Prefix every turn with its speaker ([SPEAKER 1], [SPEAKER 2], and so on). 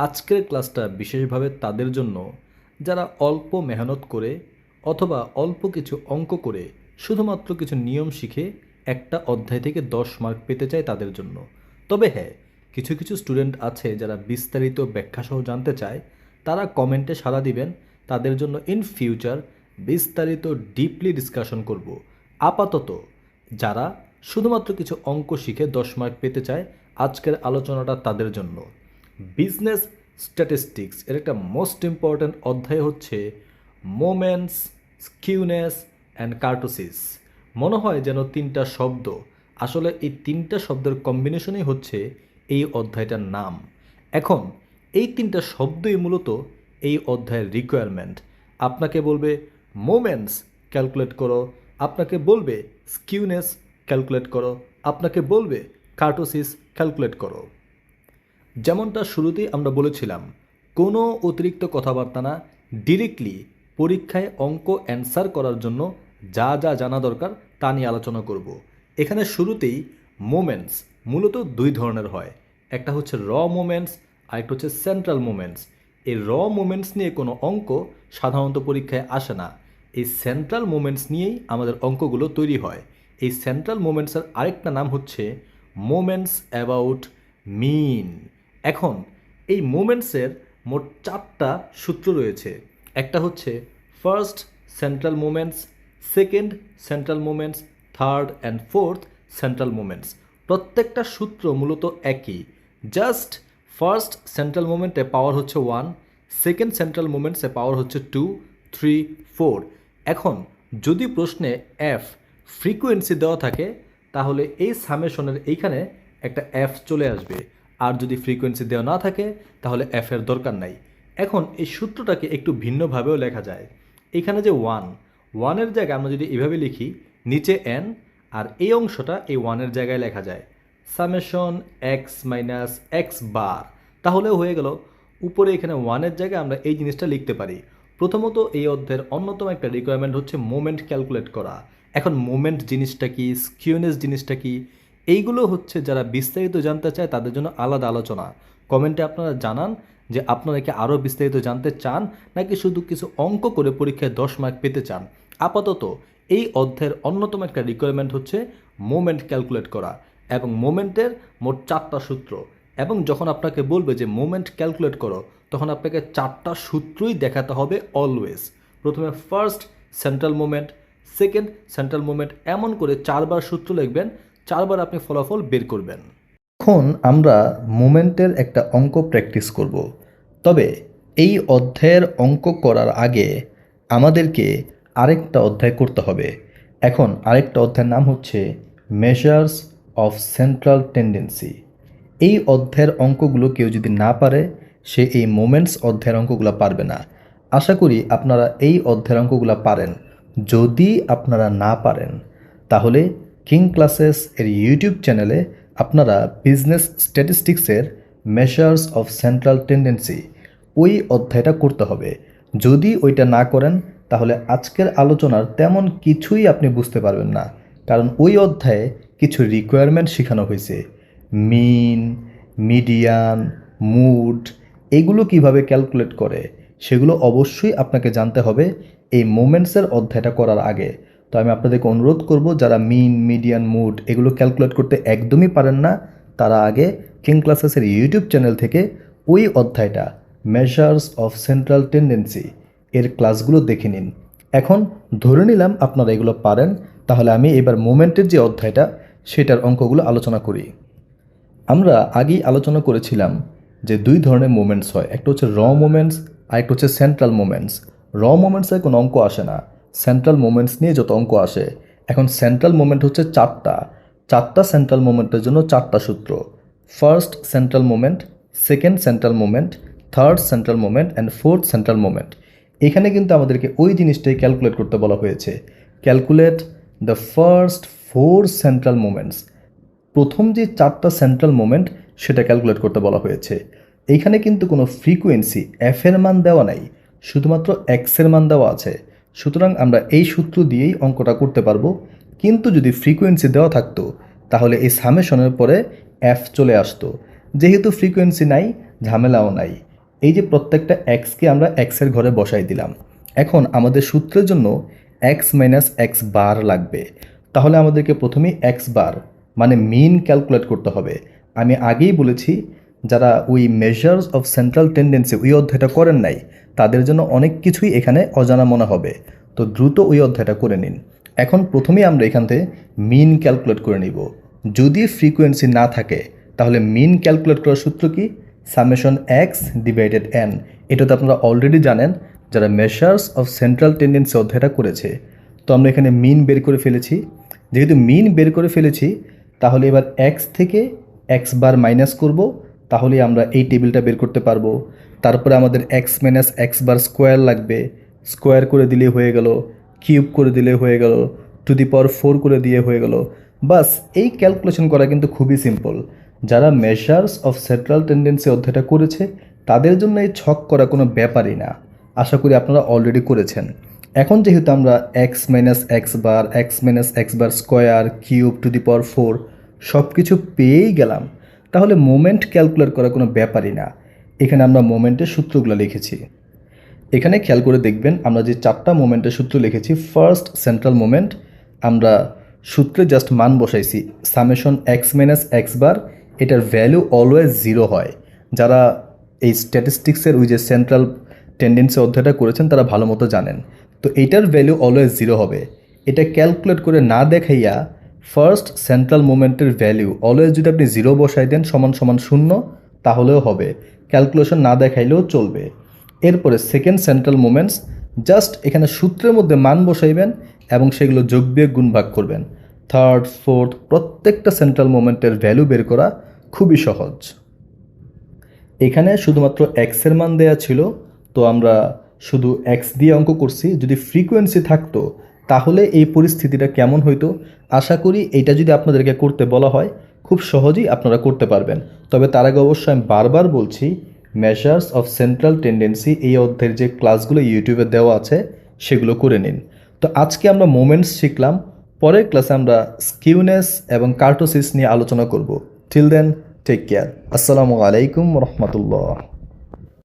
[SPEAKER 1] আজকের ক্লাসটা বিশেষভাবে তাদের জন্য, যারা অল্প মেহনত করে অথবা অল্প কিছু অঙ্ক করে শুধুমাত্র কিছু নিয়ম শিখে একটা অধ্যায় থেকে দশ মার্ক পেতে চায় তাদের জন্য। তবে হ্যাঁ কিছু কিছু স্টুডেন্ট আছে যারা বিস্তারিত ব্যাখ্যাসহ জানতে চায়, তারা কমেন্টে সাড়া দিবেন, তাদের জন্য ইন ফিউচার বিস্তারিত ডিপলি ডিসকাশন করব। আপাতত, যারা শুধুমাত্র কিছু অঙ্ক শিখে দশ মার্ক পেতে চায়, আজকের আলোচনাটা তাদের জন্য। বিজনেস স্ট্যাটিস্টিক্স এর একটা মোস্ট ইম্পর্ট্যান্ট অধ্যায় হচ্ছে মোমেন্টস স্কিউনেস অ্যান্ড কার্টোসিস মনে হয় যেন তিনটা শব্দ, আসলে এই তিনটা শব্দের কম্বিনেশনই হচ্ছে এই অধ্যায়টার নাম। এখন, এই তিনটা শব্দই মূলত এই অধ্যায়ের রিকোয়ারমেন্ট আপনাকে বলবে মোমেন্টস ক্যালকুলেট করো। আপনাকে বলবে স্কিউনেস ক্যালকুলেট করো। আপনাকে বলবে কার্টোসিস ক্যালকুলেট করো। যেমনটা শুরুতেই আমরা বলেছিলাম, কোনো অতিরিক্ত কথাবার্তা না ডিরেক্টলি পরীক্ষায় অঙ্ক অ্যান্সার করার জন্য যা যা জানা দরকার তা নিয়ে আলোচনা করব। এখানে শুরুতেই মোমেন্টস মূলত দুই ধরনের হয়। একটা হচ্ছে র মোমেন্টস আরেকটা হচ্ছে সেন্ট্রাল মোমেন্টস এই র মোমেন্টস নিয়ে কোনো অঙ্ক সাধারণত পরীক্ষায় আসে না। এই সেন্ট্রাল মোমেন্টস নিয়েই আমাদের অঙ্কগুলো তৈরি হয়। এই সেন্ট্রাল মোমেন্টসের আরেকটা নাম হচ্ছে মোমেন্টস অ্যাবাউট মিন এখন এই মোমেন্টসের মোট চারটা সূত্র রয়েছে। একটা হচ্ছে first central moments second central moments third and fourth central moments প্রত্যেকটা সূত্র মূলত একই। জাস্ট ফার্স্ট সেন্ট্রাল মুমেন্টে পাওয়ার হচ্ছে ওয়ান সেকেন্ড সেন্ট্রাল মুমেন্টসে পাওয়ার হচ্ছে টু থ্রি ফোর এখন যদি প্রশ্নে এফ ফ্রিকোয়েন্সি দেওয়া থাকে, তাহলে এই সামেশনের এইখানে একটা এফ চলে আসবে। আর যদি ফ্রিকোয়েন্সি দেওয়া না থাকে, তাহলে এফ এর দরকার নাই। এখন এই সূত্রটাকে একটু ভিন্নভাবেও লেখা যায়। এখানে যে ওয়ান ওয়ানের জায়গায় আমরা যদি এভাবে লিখি, নিচে এন আর এই অংশটা এই ওয়ানের জায়গায় লেখা যায়। Summation x minus x bar তাহলেও হয়ে গেল, উপরে এখানে ওয়ানের জায়গায় আমরা এই জিনিসটা লিখতে পারি। প্রথমত এই অধ্যায়ের অন্যতম একটা রিকোয়ারমেন্ট হচ্ছে মোমেন্ট ক্যালকুলেট করা। এখন মোমেন্ট জিনিসটা কি স্কিউনেস জিনিসটা কি এইগুলো হচ্ছে যারা বিস্তারিত জানতে চায় তাদের জন্য আলাদা আলোচনা। কমেন্টে আপনারা জানান যে আপনারা কি আরও বিস্তারিত জানতে চান নাকি শুধু কিছু অঙ্ক করে পরীক্ষায় দশ মার্ক পেতে চান? আপাতত এই অধ্যায়ের অন্যতম একটা রিকোয়ারমেন্ট হচ্ছে মোমেন্ট ক্যালকুলেট করা এবং মোমেন্টের মোট চারটা সূত্র এবং যখন আপনাকে বলবে যে মোমেন্ট ক্যালকুলেট করো, তখন আপনাকে চারটা সূত্রই দেখাতে হবে অলওয়েজ প্রথমে first central moment second central moment এমন করে চারবার সূত্র লিখবেন চারবার আপনি ফলাফল বের করবেন। এখন আমরা মোমেন্টের একটা অঙ্ক প্র্যাকটিস করব। তবে এই অধ্যায়ের অঙ্ক করার আগে আমাদেরকে আরেকটা অধ্যায় করতে হবে। এখন আরেকটা অধ্যায়ের নাম হচ্ছে মেজার্স অফ সেন্ট্রাল টেন্ডেন্সি এই অধ্যায়ের অঙ্কগুলো কেউ যদি না পারে, সে এই মোমেন্টস অধ্যায়ের অঙ্কগুলো পারবে না। আশা করি আপনারা এই অধ্যায়ের অঙ্কগুলো পারেন। যদি আপনারা না পারেন, তাহলে কিং ক্লাসেস এর ইউটিউব চ্যানেলে আপনারা বিজনেস স্ট্যাটিস্টিক্সের মেশার্স অফ সেন্ট্রাল টেন্ডেন্সি ওই অধ্যায়টা করতে হবে। যদি ওইটা না করেন, তাহলে আজকের আলোচনার তেমন কিছুই আপনি বুঝতে পারবেন না, কারণ ওই অধ্যায়ে কিছু রিকোয়ারমেন্ট শেখানো হয়েছে। মিন মিডিয়ান মুড এগুলো কীভাবে ক্যালকুলেট করে, সেগুলো অবশ্যই আপনাকে জানতে হবে এই মোমেন্টসের অধ্যায়টা করার আগে। তো আমি আপনাদেরকে অনুরোধ করব, যারা মিন মিডিয়ান মুড এগুলো ক্যালকুলেট করতে একদমই পারেন না, তারা আগে কিং ক্লাসেসের ইউটিউব চ্যানেল থেকে ওই অধ্যায়টা মেজার্স অফ সেন্ট্রাল টেন্ডেন্সি এর ক্লাসগুলো দেখে নিন। এখন ধরে নিলাম আপনারা এগুলো পারেন, তাহলে আমি এবার মোমেন্টের যে অধ্যায়টা, সেটার অঙ্কগুলো আলোচনা করি। আমরা আগেই আলোচনা করেছিলাম যে দুই ধরনের মোমেন্টস হয়, একটা হচ্ছে র মোমেন্টস আর একটা হচ্ছে সেন্ট্রাল মোমেন্টস র মোমেন্টসে কোনো অঙ্ক আসে না। সেন্ট্রাল মোমেন্টস নিয়ে যত অঙ্ক আসে, এখন সেন্ট্রাল মোমেন্ট হচ্ছে চারটা। চারটা সেন্ট্রাল মোমেন্টের জন্য চারটা সূত্র। First central moment second central moment third central moment and fourth central moment এখানে কিন্তু আমাদেরকে ওই জিনিসটাই ক্যালকুলেট করতে বলা হয়েছে। Calculate the first four central moments প্রথম যে চারটা সেন্ট্রাল মোমেন্ট সেটা ক্যালকুলেট করতে বলা হয়েছে। এইখানে কিন্তু কোনো ফ্রিকোয়েন্সি এফ এর মান দেওয়া নাই। শুধুমাত্র এক্সের মান দেওয়া আছে। সুতরাং আমরা এই সূত্র দিয়েই অঙ্কটা করতে পারব। কিন্তু যদি ফ্রিকোয়েন্সি দেওয়া থাকতো, তাহলে এই সামেশনের পরে এফ চলে আসতো। যেহেতু ফ্রিকোয়েন্সি নাই, ঝামেলাও নাই। এই যে প্রত্যেকটা এক্সকে আমরা এক্সের ঘরে বসাই দিলাম। এখন আমাদের সূত্রের জন্য এক্স মাইনাস এক্স বার লাগবে। তাহলে আমাদেরকে প্রথমেই এক্স বার মানে মিন ক্যালকুলেট করতে হবে। আমি আগেই বলেছি, যারা ওই মেজার্স অফ সেন্ট্রাল টেন্ডেন্সি ওই অধ্যায়টা করেন নাই তাদের জন্য অনেক কিছুই এখানে অজানা মনে হবে। তো দ্রুত ওই অধ্যায়টা করে নিন। এখন প্রথমেই আমরা এখান থেকে মিন ক্যালকুলেট করে নিব। যদি ফ্রিকোয়েন্সি না থাকে, তাহলে মিন ক্যালকুলেট করার সূত্র কি? সামেশন এক্স ডিভাইডেড এন এটা তো আপনারা অলরেডি জানেন, যারা মেশার্স অফ সেন্ট্রাল টেন্ডেন্সি অধ্যায়টা করেছে। তো আমরা এখানে মিন বের করে ফেলেছি। যেহেতু মিন বের করে ফেলেছি, তাহলে এবার এক্স থেকে এক্স বার মাইনাস করব। তাহলে আমরা এই টেবিলটা বের করতে পারব। তারপরে আমাদের x minus x bar square লাগবে। স্কোয়ার করে দিলে হয়ে গেল কিউব করে দিলে হয়ে গেল টু দি পাওয়ার ফোর করে দিয়ে হয়ে গেল। বাস, এই ক্যালকুলেশন করা কিন্তু খুবই সিম্পল যারা মেজার্স অফ সেন্ট্রাল টেন্ডেন্সি অধ্যায়টা করেছে, তাদের জন্য এই ছক করা কোনো ব্যাপারই না। আশা করি আপনারা অলরেডি করেছেন। এখন যেহেতু আমরা x minus x bar x minus x bar square cube to the power four সব কিছু পেয়েই গেলাম, তাহলে মোমেন্ট ক্যালকুলেট করা কোনো ব্যাপারই না। এখানে আমরা মোমেন্টের সূত্রগুলো লিখেছি। এখানে খেয়াল করে দেখবেন আমরা যে চারটা মোমেন্টের সূত্র লিখেছি ফার্স্ট সেন্ট্রাল মোমেন্ট আমরা সূত্রে জাস্ট মান বসাইছি summation x minus x bar এটার ভ্যালু অলওয়েজ জিরো হয়। যারা এই স্ট্যাটিস্টিক্সের ওই যে সেন্ট্রাল টেন্ডেন্সি অধ্যায়টা করেছেন, তারা ভালো মতো জানেন। তো এইটার ভ্যালু অলওয়েজ জিরো হবে। এটা ক্যালকুলেট করে না দেখাইয়া ফার্স্ট সেন্ট্রাল মোমেন্টের ভ্যালু অলওয়েজ যদি আপনি জিরো বসাই দেন, সমান সমান শূন্য, তাহলেও হবে। ক্যালকুলেশন না দেখাইলেও চলবে। এরপরে সেকেন্ড সেন্ট্রাল মোমেন্টস জাস্ট এখানে সূত্রের মধ্যে মান বসাইবেন এবং সেগুলো যোগ বিয়োগ গুণ ভাগ করবেন। থার্ড ফোর্থ প্রত্যেকটা সেন্ট্রাল মোমেন্টের ভ্যালু বের করা খুবই সহজ। এখানে শুধুমাত্র এক্সের মান দেয়া ছিল, তো আমরা শুধু এক্স দিয়ে অঙ্ক করছি। যদি ফ্রিকোয়েন্সি থাকতো, তাহলে এই পরিস্থিতিটা কেমন হইতো? আশা করি এটা যদি আপনাদেরকে করতে বলা হয় খুব সহজেই আপনারা করতে পারবেন। তবে তার আগে অবশ্যই আমি বারবার বলছি মেজার্স অফ সেন্ট্রাল টেন্ডেন্সি এই অধ্যায়ের যে ক্লাসগুলো ইউটিউবে দেওয়া আছে, সেগুলো করে নিন। তো আজকে আমরা মোমেন্টস শিখলাম, পরের ক্লাসে আমরা স্কিউনেস এবং কার্টোসিস নিয়ে আলোচনা করব। টিল দেন টেক কেয়ার আসসালামু আলাইকুম রহমতুল্লাহ।